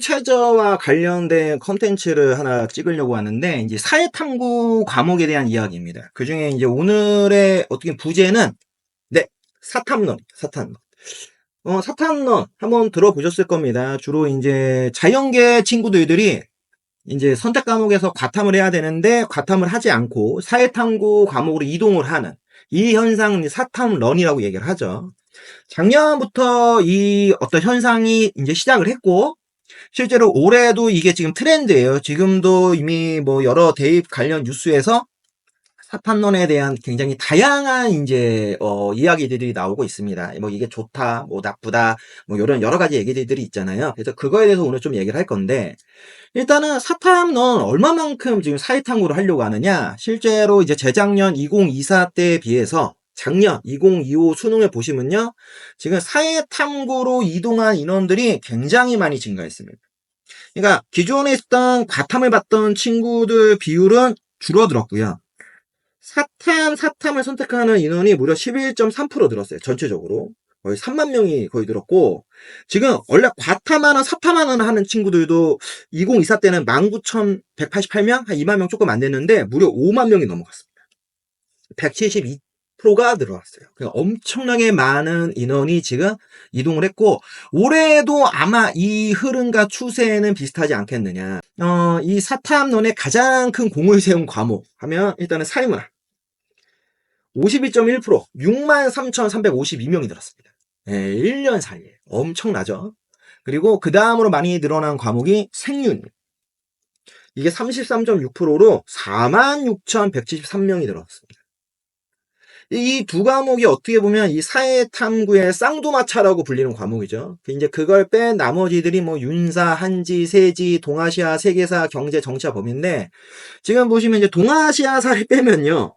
최저와 관련된 컨텐츠를 하나 찍으려고 하는데 이제 사회탐구 과목에 대한 이야기입니다. 그 중에 이제 오늘의 어떻게 부제는 네 사탐론 사탐론 어 사탐론 한번 들어보셨을 겁니다. 주로 이제 자연계 친구들이 이제 선택 과목에서 과탐을 해야 되는데 과탐을 하지 않고 사회탐구 과목으로 이동을 하는 이 현상은 사탐런이라고 얘기를 하죠. 작년부터 이 어떤 현상이 이제 시작을 했고 실제로 올해도 이게 지금 트렌드예요. 지금도 이미 뭐 여러 대입 관련 뉴스에서 사탐론에 대한 굉장히 다양한 이제 어 이야기들이 나오고 있습니다. 뭐 이게 좋다, 뭐 나쁘다, 뭐 이런 여러 가지 얘기들이 있잖아요. 그래서 그거에 대해서 오늘 좀 얘기를 할 건데 일단은 사탐론 얼마만큼 지금 사회탐구를 하려고 하느냐? 실제로 이제 재작년 2024 때에 비해서 작년 2025 수능을 보시면요. 지금 사회탐구로 이동한 인원들이 굉장히 많이 증가했습니다. 그러니까 기존에 있던 과탐을 받던 친구들 비율은 줄어들었고요. 사탐, 사탐을 선택하는 인원이 무려 11.3% 늘었어요. 전체적으로. 거의 3만 명이 거의 늘었고, 지금 원래 과탐하는 사탐하는 하는 친구들도 2024 때는 19,188명? 한 2만 명 조금 안 됐는데, 무려 5만 명이 넘어갔습니다. 172% 가 늘어났어요. 그러니까 엄청나게 많은 인원이 지금 이동을 했고, 올해도 아마 이 흐름과 추세는 비슷하지 않겠느냐. 어, 이 사탐론의 가장 큰 공을 세운 과목 하면 일단은 사회문화. 52.1% 63,352명이 늘었습니다. 예, 1년 사이에 엄청나죠. 그리고 그 다음으로 많이 늘어난 과목이 생윤. 이게 33.6%로 46,173명이 늘었습니다. 이 두 과목이 어떻게 보면 이 사회탐구의 쌍두마차라고 불리는 과목이죠. 이제 그걸 뺀 나머지들이 뭐 윤사, 한지, 세지, 동아시아, 세계사, 경제, 정치와 법인데 지금 보시면 이제 동아시아사를 빼면요.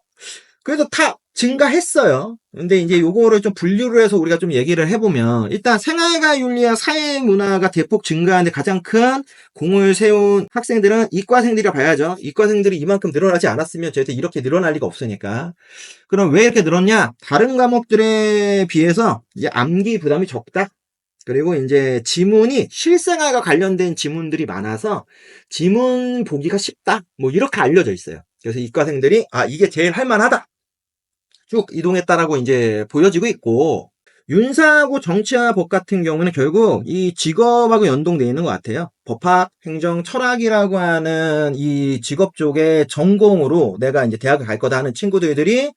그래도 다 증가했어요. 근데 이제 요거를 좀 분류를 해서 우리가 좀 얘기를 해보면 일단 생활과 윤리와 사회 문화가 대폭 증가하는데 가장 큰 공을 세운 학생들은 이과생들이라 봐야죠. 이과생들이 이만큼 늘어나지 않았으면 저희도 이렇게 늘어날 리가 없으니까. 그럼 왜 이렇게 늘었냐? 다른 과목들에 비해서 이제 암기 부담이 적다. 그리고 이제 지문이 실생활과 관련된 지문들이 많아서 지문 보기가 쉽다. 뭐 이렇게 알려져 있어요. 그래서 이과생들이 아 이게 제일 할만하다. 쭉 이동했다라고 이제 보여지고 있고 윤사하고 정치와 법 같은 경우는 결국 이 직업하고 연동되어 있는 것 같아요. 법학, 행정, 철학이라고 하는 이 직업 쪽의 전공으로 내가 이제 대학을 갈 거다 하는 친구들이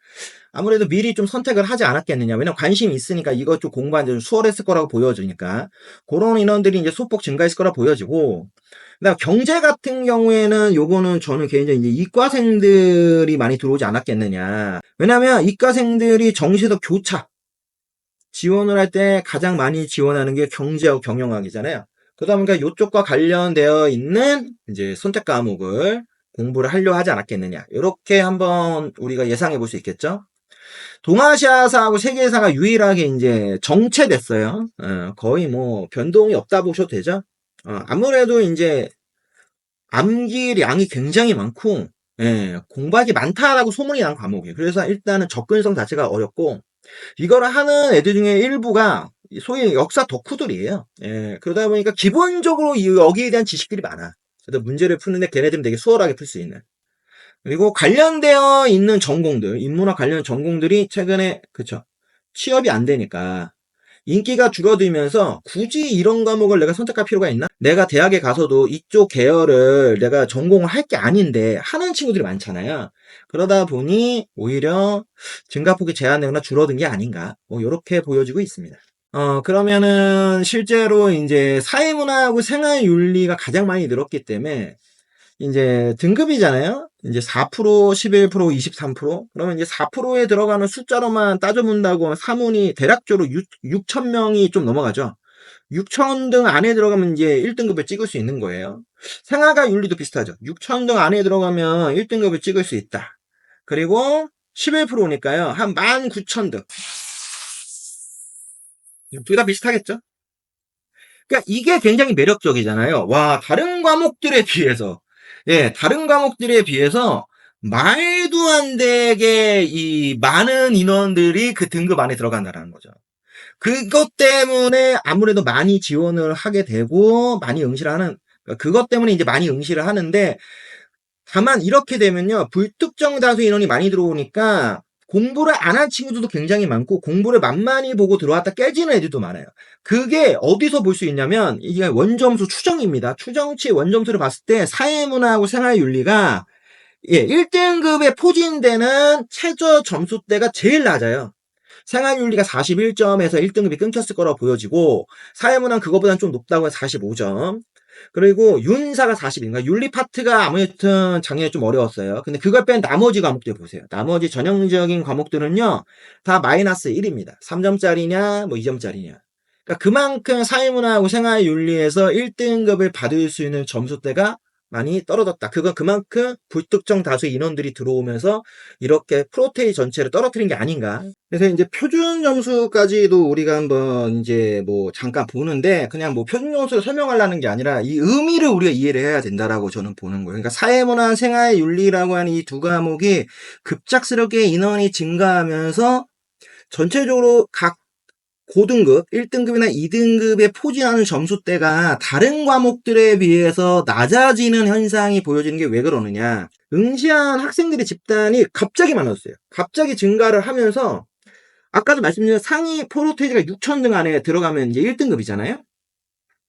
아무래도 미리 좀 선택을 하지 않았겠느냐. 왜냐면 관심이 있으니까 이것 좀 공부한 지 수월했을 거라고 보여지니까. 그런 인원들이 이제 소폭 증가했을 거라 보여지고. 그다음 경제 같은 경우에는 요거는 저는 개인적으로 이제 이과생들이 많이 들어오지 않았겠느냐. 왜냐면 이과생들이 정시에서 교차 지원을 할 때 가장 많이 지원하는 게 경제하고 경영학이잖아요. 그러다 보니까 이쪽과 관련되어 있는 이제 선택 과목을 공부를 하려 하지 않았겠느냐. 이렇게 한번 우리가 예상해 볼 수 있겠죠. 동아시아사하고 세계사가 유일하게 이제 정체됐어요. 어, 거의 뭐 변동이 없다 보셔도 되죠. 어, 아무래도 이제 암기량이 굉장히 많고 예, 공부하기 많다라고 소문이 난 과목이에요. 그래서 일단은 접근성 자체가 어렵고 이거를 하는 애들 중에 일부가 소위 역사 덕후들이에요. 예, 그러다 보니까 기본적으로 여기에 대한 지식들이 많아. 그래서 문제를 푸는데 걔네들은 되게 수월하게 풀 수 있는. 그리고 관련되어 있는 전공들, 인문학 관련 전공들이 최근에, 그쵸. 취업이 안 되니까 인기가 줄어들면서 굳이 이런 과목을 내가 선택할 필요가 있나? 내가 대학에 가서도 이쪽 계열을 내가 전공을 할 게 아닌데 하는 친구들이 많잖아요. 그러다 보니 오히려 증가폭이 제한되거나 줄어든 게 아닌가. 뭐 이렇게 보여지고 있습니다. 어, 그러면은 실제로 이제 사회문화하고 생활윤리가 가장 많이 늘었기 때문에 이제 등급이잖아요. 이제 4%, 11%, 23%. 그러면 이제 4%에 들어가는 숫자로만 따져본다고 사문이 대략적으로 6, 6천 명이 좀 넘어가죠. 6천 등 안에 들어가면 이제 1등급을 찍을 수 있는 거예요. 생활과 윤리도 비슷하죠. 6천 등 안에 들어가면 1등급을 찍을 수 있다. 그리고 11%니까요. 한 19,000등. 둘 다 비슷하겠죠? 그러니까 이게 굉장히 매력적이잖아요. 와, 다른 과목들에 비해서 예, 다른 과목들에 비해서 말도 안 되게 이 많은 인원들이 그 등급 안에 들어간다는 거죠. 그것 때문에 아무래도 많이 지원을 하게 되고 많이 응시를 하는 그것 때문에 이제 많이 응시를 하는데 다만 이렇게 되면요 불특정 다수 인원이 많이 들어오니까 공부를 안 한 친구들도 굉장히 많고 공부를 만만히 보고 들어왔다 깨지는 애들도 많아요. 그게 어디서 볼 수 있냐면 이게 원점수 추정입니다. 추정치 원점수를 봤을 때 사회문화하고 생활윤리가 예, 1등급에 포진되는 최저 점수대가 제일 낮아요. 생활윤리가 41점에서 1등급이 끊겼을 거라고 보여지고 사회문화는 그거보다는 좀 높다고 해서 45점. 그리고 윤사가 40인가 윤리 파트가 아무튼 작년에 좀 어려웠어요. 근데 그걸 뺀 나머지 과목들 보세요. 나머지 전형적인 과목들은요. 다 마이너스 1입니다. 3점짜리냐 뭐 2점짜리냐. 그러니까 그만큼 사회문화하고 생활윤리에서 1등급을 받을 수 있는 점수대가 많이 떨어졌다. 그건 그만큼 불특정 다수 인원들이 들어오면서 이렇게 프로테이 전체를 떨어뜨린 게 아닌가. 그래서 이제 표준 점수까지도 우리가 한번 이제 뭐 잠깐 보는데 그냥 뭐 표준 점수를 설명하려는 게 아니라 이 의미를 우리가 이해를 해야 된다라고 저는 보는 거예요. 그러니까 사회문화 생활 윤리라고 하는 이 두 과목이 급작스럽게 인원이 증가하면서 전체적으로 각 고등급, 1등급이나 2등급에 포진하는 점수대가 다른 과목들에 비해서 낮아지는 현상이 보여지는 게 왜 그러느냐. 응시한 학생들의 집단이 갑자기 많아졌어요. 갑자기 증가를 하면서 아까도 말씀드린 상위 포르테이지가 6,000등 안에 들어가면 이제 1등급이잖아요.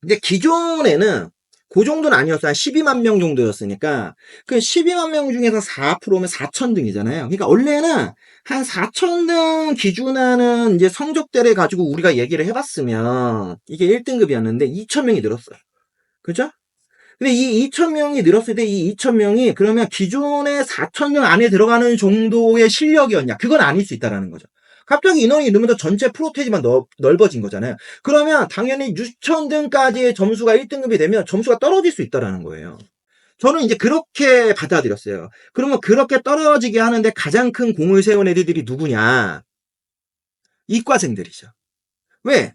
근데 기존에는 그 정도는 아니었어요. 한 12만 명 정도였으니까. 그 12만 명 중에서 4%면 4,000등이잖아요. 그러니까 원래는 한 4,000등 기준하는 이제 성적대를 가지고 우리가 얘기를 해봤으면 이게 1등급이었는데 2,000명이 늘었어요. 그죠? 근데 이 2,000명이 늘었을 때 이 2,000명이 그러면 기존의 4,000명 안에 들어가는 정도의 실력이었냐? 그건 아닐 수 있다라는 거죠. 갑자기 인원이 늘면서 전체 프로테이지만 넓, 넓어진 거잖아요. 그러면 당연히 6,000등까지의 점수가 1등급이 되면 점수가 떨어질 수 있다라는 거예요. 저는 이제 그렇게 받아들였어요. 그러면 그렇게 떨어지게 하는데 가장 큰 공을 세운 애들이 누구냐? 이과생들이죠. 왜?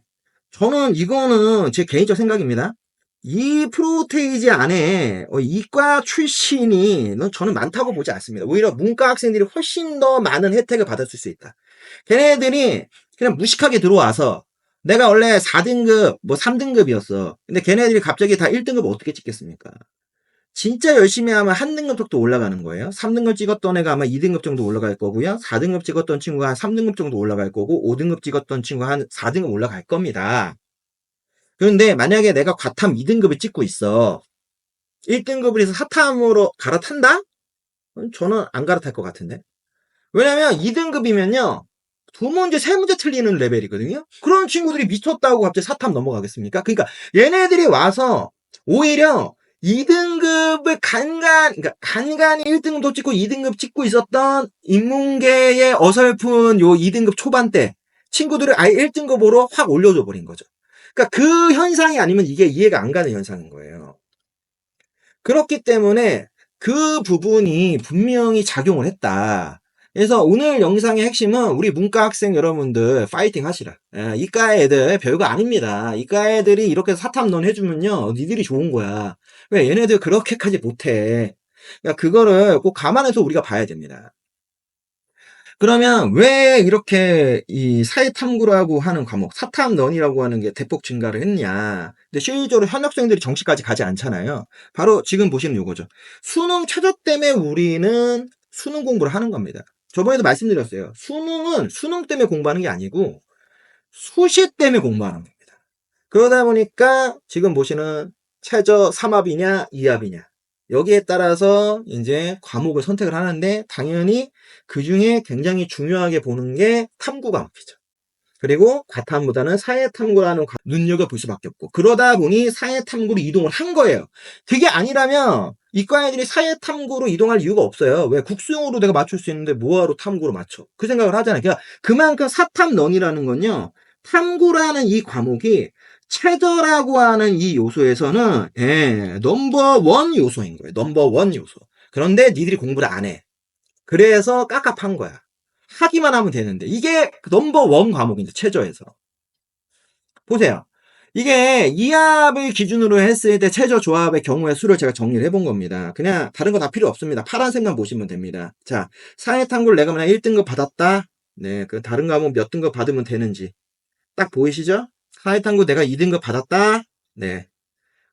저는 이거는 제 개인적 생각입니다. 이 프로테이지 안에 어, 이과 출신이 저는 많다고 보지 않습니다. 오히려 문과 학생들이 훨씬 더 많은 혜택을 받을 수 있다. 걔네들이 그냥 무식하게 들어와서 내가 원래 4등급, 뭐 3등급이었어. 근데 걔네들이 갑자기 다 1등급 어떻게 찍겠습니까? 진짜 열심히 하면 한 등급 정도 올라가는 거예요. 3등급 찍었던 애가 아마 2등급 정도 올라갈 거고요. 4등급 찍었던 친구가 한 3등급 정도 올라갈 거고, 5등급 찍었던 친구가 한 4등급 올라갈 겁니다. 그런데 만약에 내가 과탐 2등급을 찍고 있어. 1등급을 해서 사탐으로 갈아탄다? 저는 안 갈아탈 것 같은데. 왜냐면 2등급이면요. 두 문제, 세 문제 틀리는 레벨이거든요. 그런 친구들이 미쳤다고 갑자기 사탐 넘어가겠습니까? 그러니까 얘네들이 와서 오히려 2등급을 간간, 그러니까 간간히 1등급도 찍고 2등급 찍고 있었던 인문계의 어설픈 요 2등급 초반대 친구들을 아예 1등급으로 확 올려줘 버린 거죠. 그러니까 그 현상이 아니면 이게 이해가 안 가는 현상인 거예요. 그렇기 때문에 그 부분이 분명히 작용을 했다. 그래서 오늘 영상의 핵심은 우리 문과 학생 여러분들 파이팅 하시라. 예, 이과 애들 별거 아닙니다. 이과 애들이 이렇게 사탐론 해주면요. 니들이 좋은 거야. 왜 얘네들 그렇게까지 못해. 그러니까 그거를 꼭 감안해서 우리가 봐야 됩니다. 그러면 왜 이렇게 이 사회탐구라고 하는 과목, 사탐런이라고 하는 게 대폭 증가를 했냐. 근데 실질적으로 현역생들이 정시까지 가지 않잖아요. 바로 지금 보시는 요거죠. 수능 최저 때문에 우리는 수능 공부를 하는 겁니다. 저번에도 말씀드렸어요. 수능은 수능 때문에 공부하는 게 아니고 수시 때문에 공부하는 겁니다. 그러다 보니까 지금 보시는 최저 3합이냐 2합이냐 여기에 따라서 이제 과목을 선택을 하는데 당연히 그 중에 굉장히 중요하게 보는 게 탐구 과목이죠. 그리고 과탐보다는 사회탐구라는 눈여겨볼 수밖에 없고 그러다 보니 사회탐구로 이동을 한 거예요. 그게 아니라면 이과 애들이 사회탐구로 이동할 이유가 없어요. 왜 국수용으로 내가 맞출 수 있는데 뭐하러 탐구로 맞춰? 그 생각을 하잖아요. 그러니까 그만큼 사탐런이라는 건요. 탐구라는 이 과목이 최저라고 하는 이 요소에서는 예, 넘버 원 요소인 거예요. 넘버 원 요소. 그런데 니들이 공부를 안 해. 그래서 깝깝한 거야. 하기만 하면 되는데 이게 넘버 원 과목인데 최저에서 보세요. 이게 이합을 기준으로 했을 때 최저 조합의 경우의 수를 제가 정리를 해본 겁니다. 그냥 다른 거 다 필요 없습니다. 파란색만 보시면 됩니다. 자, 사회탐구를 내가 만약 1등급 받았다. 네, 그 다른 과목 몇 등급 받으면 되는지 딱 보이시죠? 사회탐구 내가 2등급 받았다. 네.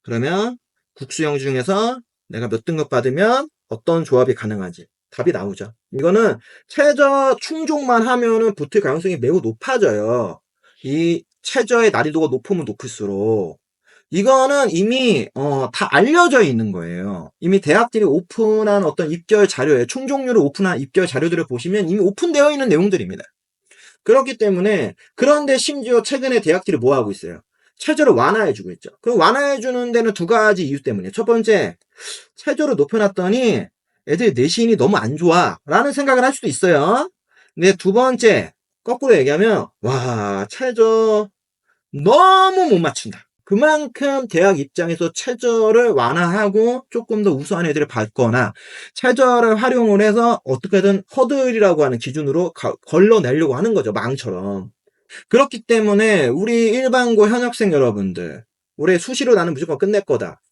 그러면 국수형 중에서 내가 몇 등급 받으면 어떤 조합이 가능한지 답이 나오죠. 이거는 최저 충족만 하면은 붙을 가능성이 매우 높아져요. 이 최저의 난이도가 높으면 높을수록 이거는 이미 어, 다 알려져 있는 거예요. 이미 대학들이 오픈한 어떤 입결 자료에 충족률을 오픈한 입결 자료들을 보시면 이미 오픈되어 있는 내용들입니다. 그렇기 때문에 그런데 심지어 최근에 대학들이 뭐 하고 있어요? 최저를 완화해주고 있죠. 그 완화해주는 데는 두 가지 이유 때문에 첫 번째 최저를 높여놨더니 애들 내신이 너무 안 좋아 라는 생각을 할 수도 있어요. 근데 두 번째 거꾸로 얘기하면 와 최저 너무 못 맞춘다. 그만큼 대학 입장에서 최저를 완화하고 조금 더 우수한 애들을 받거나 최저를 활용을 해서 어떻게든 허들이라고 하는 기준으로 가- 걸러내려고 하는 거죠. 망처럼. 그렇기 때문에 우리 일반고 현역생 여러분들 올해 수시로 나는 무조건 끝낼 거다.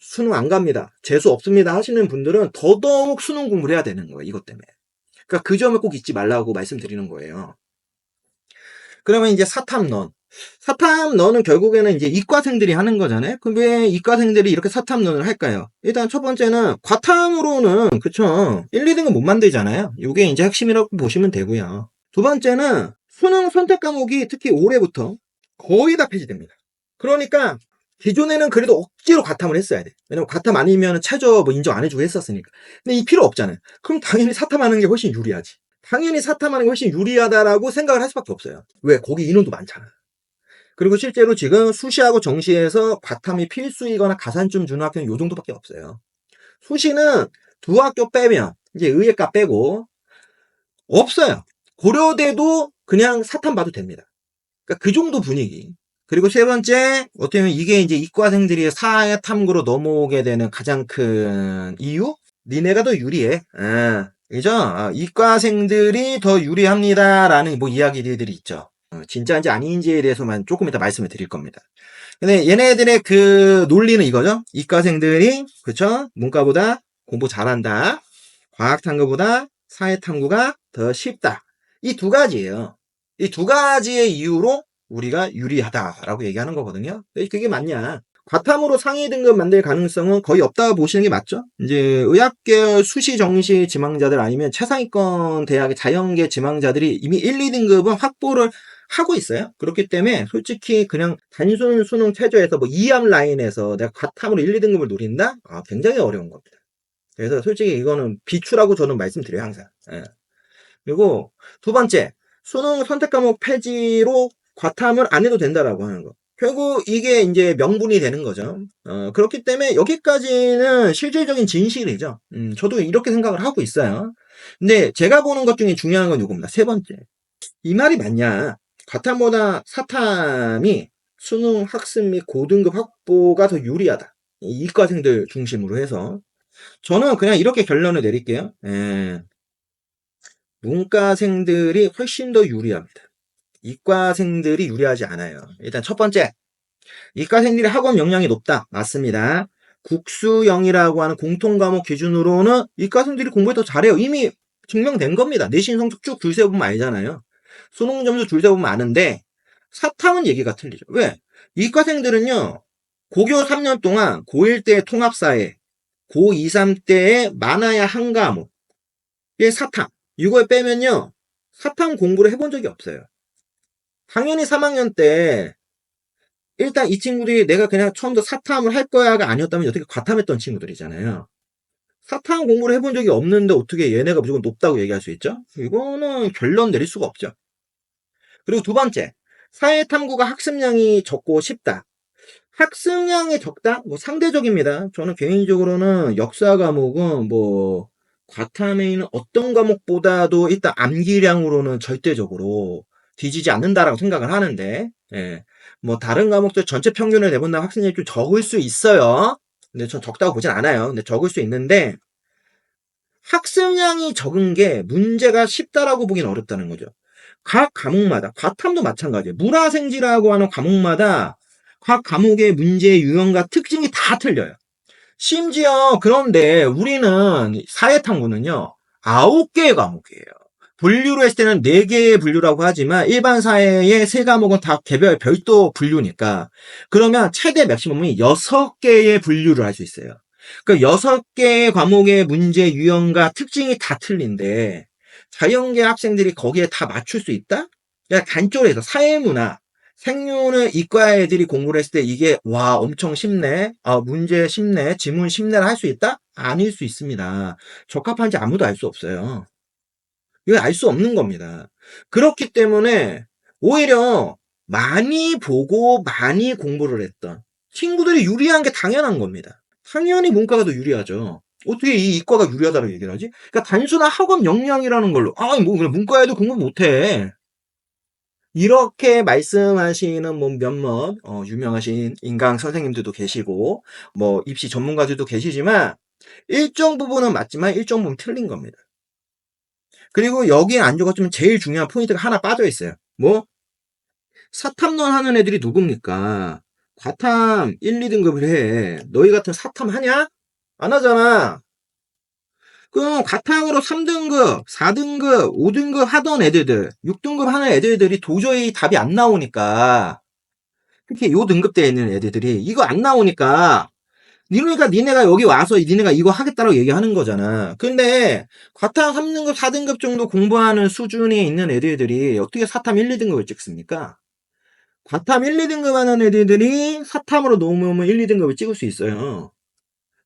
수능 안 갑니다. 재수 없습니다 하시는 분들은 더더욱 수능 공부를 해야 되는 거예요. 이것 때문에. 그러니까 그 점을 꼭 잊지 말라고 말씀드리는 거예요. 그러면 이제 사탐론. 사탐론은 결국에는 이제 이과생들이 하는 거잖아요. 그럼 왜 이과생들이 이렇게 사탐론을 할까요? 일단 첫 번째는 과탐으로는 그쵸 1, 2등은 못 만들잖아요. 이게 이제 핵심이라고 보시면 되고요. 두 번째는 수능 선택 과목이 특히 올해부터 거의 다 폐지됩니다. 그러니까 기존에는 그래도 억지로 과탐을 했어야 돼. 왜냐면 과탐 아니면 최저 뭐 인정 안 해주고 했었으니까. 근데 이 필요 없잖아요. 그럼 당연히 사탐하는 게 훨씬 유리하지. 당연히 사탐하는 게 훨씬 유리하다라고 생각을 할 수밖에 없어요. 왜? 거기 인원도 많잖아. 그리고 실제로 지금 수시하고 정시에서 과탐이 필수이거나 가산점 주는 학교는 요 정도밖에 없어요. 수시는 두 학교 빼면 이제 의예과 빼고 없어요. 고려대도 그냥 사탐 봐도 됩니다. 그러니까 그 정도 분위기. 그리고 세 번째, 어떻게 보면 이게 이제 이과생들이 사회 탐구로 넘어오게 되는 가장 큰 이유? 니네가 더 유리해. 아, 그죠? 아, 이과생들이 더 유리합니다라는 뭐 이야기들이 있죠. 어, 진짜인지 아닌지에 대해서만 조금 이따 말씀을 드릴 겁니다. 근데 얘네들의 그 논리는 이거죠. 이과생들이, 그쵸? 문과보다 공부 잘한다. 과학 탐구보다 사회 탐구가 더 쉽다. 이 두 가지예요. 이 두 가지의 이유로 우리가 유리하다라고 얘기하는 거거든요. 그게 맞냐? 과탐으로 상위 등급 만들 가능성은 거의 없다고 보시는 게 맞죠? 이제 의학계 수시 정시 지망자들 아니면 최상위권 대학의 자연계 지망자들이 이미 1, 2등급은 확보를 하고 있어요. 그렇기 때문에 솔직히 그냥 단순 수능 최저에서 뭐 2암 라인에서 내가 과탐으로 1, 2등급을 노린다? 아, 굉장히 어려운 겁니다. 그래서 솔직히 이거는 비추라고 저는 말씀드려요, 항상. 예. 그리고 두 번째, 수능 선택 과목 폐지로 과탐을 안 해도 된다라고 하는 거. 결국 이게 이제 명분이 되는 거죠. 어, 그렇기 때문에 여기까지는 실질적인 진실이죠. 음, 저도 이렇게 생각을 하고 있어요. 근데 제가 보는 것 중에 중요한 건 이겁니다. 세 번째. 이 말이 맞냐? 과탐보다 사탐이 수능 학습 및 고등급 확보가 더 유리하다. 이 이과생들 중심으로 해서. 저는 그냥 이렇게 결론을 내릴게요. 예. 문과생들이 훨씬 더 유리합니다. 이과생들이 유리하지 않아요. 일단 첫 번째, 이과생들이 학원 역량이 높다. 맞습니다. 국수형이라고 하는 공통 과목 기준으로는 이과생들이 공부를 더 잘해요. 이미 증명된 겁니다. 내신 성적 쭉 줄 세보면 알잖아요. 수능 점수 줄 세보면 아는데 사탐은 얘기가 틀리죠. 왜? 이과생들은요. 고교 3년 동안 고1 때 통합사회, 고2, 3 때에 많아야 한 과목. 이게 사탐. 이걸 빼면요. 사탐 공부를 해본 적이 없어요. 당연히 3학년 때 일단 이 친구들이 내가 그냥 처음부터 사탐을 할 거야가 아니었다면 어떻게 과탐했던 친구들이잖아요. 사탐 공부를 해본 적이 없는데 어떻게 얘네가 무조건 높다고 얘기할 수 있죠? 이거는 결론 내릴 수가 없죠. 그리고 두 번째, 사회탐구가 학습량이 적고 쉽다. 학습량이 적다? 뭐 상대적입니다. 저는 개인적으로는 역사 과목은 뭐 과탐에 있는 어떤 과목보다도 일단 암기량으로는 절대적으로 뒤지지 않는다라고 생각을 하는데, 예. 뭐 다른 과목들 전체 평균을 내본다 학생률이 좀 적을 수 있어요. 근데 전 적다고 보진 않아요. 근데 적을 수 있는데 학습량이 적은 게 문제가 쉽다라고 보기는 어렵다는 거죠. 각 과목마다 과탐도 마찬가지예요. 물화생지라고 하는 과목마다 각 과목의 문제 유형과 특징이 다 틀려요. 심지어 그런데 우리는 사회탐구는요. 아홉 개의 과목이에요. 분류로 했을 때는 4개의 분류라고 하지만 일반 사회의 세 과목은 다 개별 별도 분류니까 그러면 최대 맥시멈이 6개의 분류를 할 수 있어요. 그 6개의 과목의 문제 유형과 특징이 다 틀린데 자연계 학생들이 거기에 다 맞출 수 있다? 그러니까 단적으로 사회문화, 생윤을 이과 애들이 공부를 했을 때 이게 와 엄청 쉽네, 아 문제 쉽네, 지문 쉽네를 할 수 있다? 아닐 수 있습니다. 적합한지 아무도 알 수 없어요. 이거 알수 없는 겁니다. 그렇기 때문에 오히려 많이 보고 많이 공부를 했던 친구들이 유리한 게 당연한 겁니다. 당연히 문과가 더 유리하죠. 어떻게 이 이과가 유리하다고 얘기를 하지? 그러니까 단순한 학업 역량이라는 걸로 아, 뭐 문과에도 공부 못해. 이렇게 말씀하시는 뭐 몇몇 어, 유명하신 인강 선생님들도 계시고 뭐 입시 전문가들도 계시지만 일정 부분은 맞지만 일정 부분 틀린 겁니다. 그리고 여기에 안 적었지만 제일 중요한 포인트가 하나 빠져 있어요. 뭐 사탐론 하는 애들이 누굽니까? 과탐 1, 2등급을 해. 너희 같은 사탐 하냐? 안 하잖아. 그럼 과탐으로 3등급, 4등급, 5등급 하던 애들들, 6등급 하는 애들들이 도저히 답이 안 나오니까 특히 요 등급대에 있는 애들들이 이거 안 나오니까 니네가 니네가 여기 와서 니네가 이거 하겠다라고 얘기하는 거잖아. 근데 과탐 3등급, 4등급 정도 공부하는 수준에 있는 애들들이 어떻게 사탐 1, 2등급을 찍습니까? 과탐 1, 2등급 하는 애들들이 사탐으로 넘으면 1, 2등급을 찍을 수 있어요.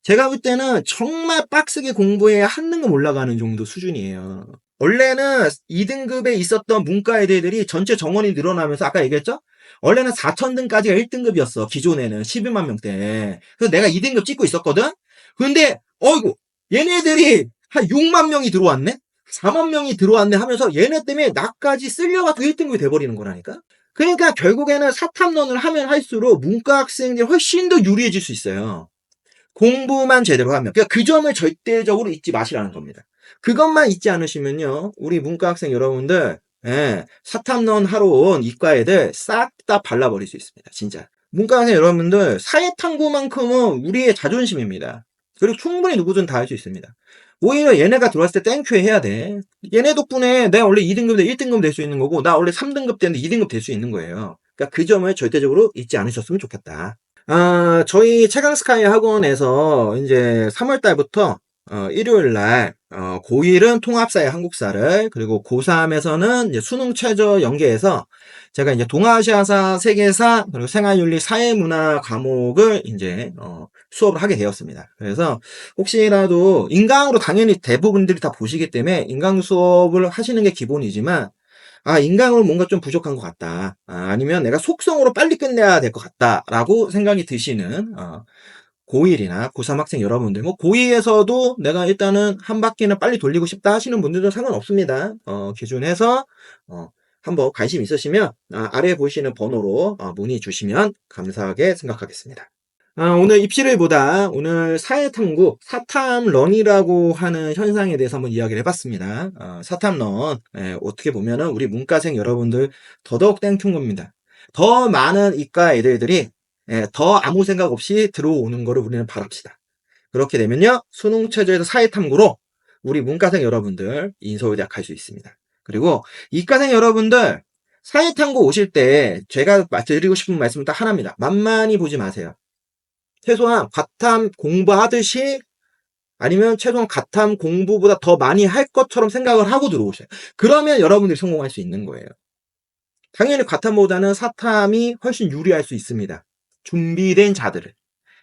제가 볼 때는 정말 빡세게 공부해야 한 등급 올라가는 정도 수준이에요. 원래는 2등급에 있었던 문과 애들이 전체 정원이 늘어나면서 아까 얘기했죠? 원래는 4천등까지가 1등급이었어. 기존에는 12만 명대. 그래서 내가 2등급 찍고 있었거든? 근데 어이구 얘네들이 한 6만 명이 들어왔네? 4만 명이 들어왔네 하면서 얘네 때문에 나까지 쓸려가지고 1등급이 돼버리는 거라니까? 그러니까 결국에는 사탐론을 하면 할수록 문과 학생들이 훨씬 더 유리해질 수 있어요. 공부만 제대로 하면. 그러니까 그 점을 절대적으로 잊지 마시라는 겁니다. 그것만 잊지 않으시면요. 우리 문과 학생 여러분들, 예, 사탐론 하러 온 이과 애들 싹 다 발라버릴 수 있습니다. 진짜. 문과 학생 여러분들, 사회탐구만큼은 우리의 자존심입니다. 그리고 충분히 누구든 다 할 수 있습니다. 오히려 얘네가 들어왔을 때 땡큐 해야 돼. 얘네 덕분에 내가 원래 2등급 대 1등급 될 수 있는 거고, 나 원래 3등급 되는데 2등급 될 수 있는 거예요. 그러니까 그 점을 절대적으로 잊지 않으셨으면 좋겠다. 아, 저희 최강스카이 학원에서 이제 3월 달부터 어, 일요일 날 어, 고1은 통합사회 한국사를 그리고 고3에서는 이제 수능 최저 연계해서 제가 이제 동아시아사, 세계사 그리고 생활윤리, 사회문화 과목을 이제 어, 수업을 하게 되었습니다. 그래서 혹시라도 인강으로 당연히 대부분들이 다 보시기 때문에 인강 수업을 하시는 게 기본이지만 아, 인강으로 뭔가 좀 부족한 것 같다. 아, 니면 내가 속성으로 빨리 끝내야 될 것 같다. 라고 생각이 드시는, 어, 고1이나 고3 학생 여러분들, 뭐, 고2에서도 내가 일단은 한 바퀴는 빨리 돌리고 싶다 하시는 분들은 상관없습니다. 어, 기준해서, 어, 한번 관심 있으시면, 아, 아래 보시는 번호로 어, 문의 주시면 감사하게 생각하겠습니다. 아, 오늘 입시를 보다 오늘 사회탐구, 사탐런이라고 하는 현상에 대해서 한번 이야기를 해봤습니다. 어, 사탐런, 예, 어떻게 보면은 우리 문과생 여러분들 더더욱 땡큐인 겁니다. 더 많은 이과 애들들이 예, 더 아무 생각 없이 들어오는 거를 우리는 바랍시다. 그렇게 되면요, 수능 최저에서 사회탐구로 우리 문과생 여러분들 인서울대학 갈 수 있습니다. 그리고 이과생 여러분들 사회탐구 오실 때 제가 드리고 싶은 말씀은 딱 하나입니다. 만만히 보지 마세요. 최소한 과탐 공부하듯이 아니면 최소한 과탐 공부보다 더 많이 할 것처럼 생각을 하고 들어오셔요. 그러면 여러분들이 성공할 수 있는 거예요. 당연히 과탐보다는 사탐이 훨씬 유리할 수 있습니다. 준비된 자들을.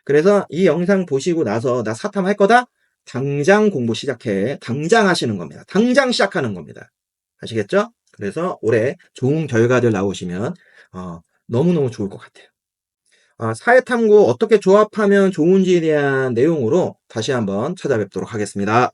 그래서 이 영상 보시고 나서 나 사탐 할 거다? 당장 공부 시작해. 당장 하시는 겁니다. 당장 시작하는 겁니다. 아시겠죠? 그래서 올해 좋은 결과들 나오시면 어, 너무너무 좋을 것 같아요. 아, 사회탐구 어떻게 조합하면 좋은지에 대한 내용으로 다시 한번 찾아뵙도록 하겠습니다.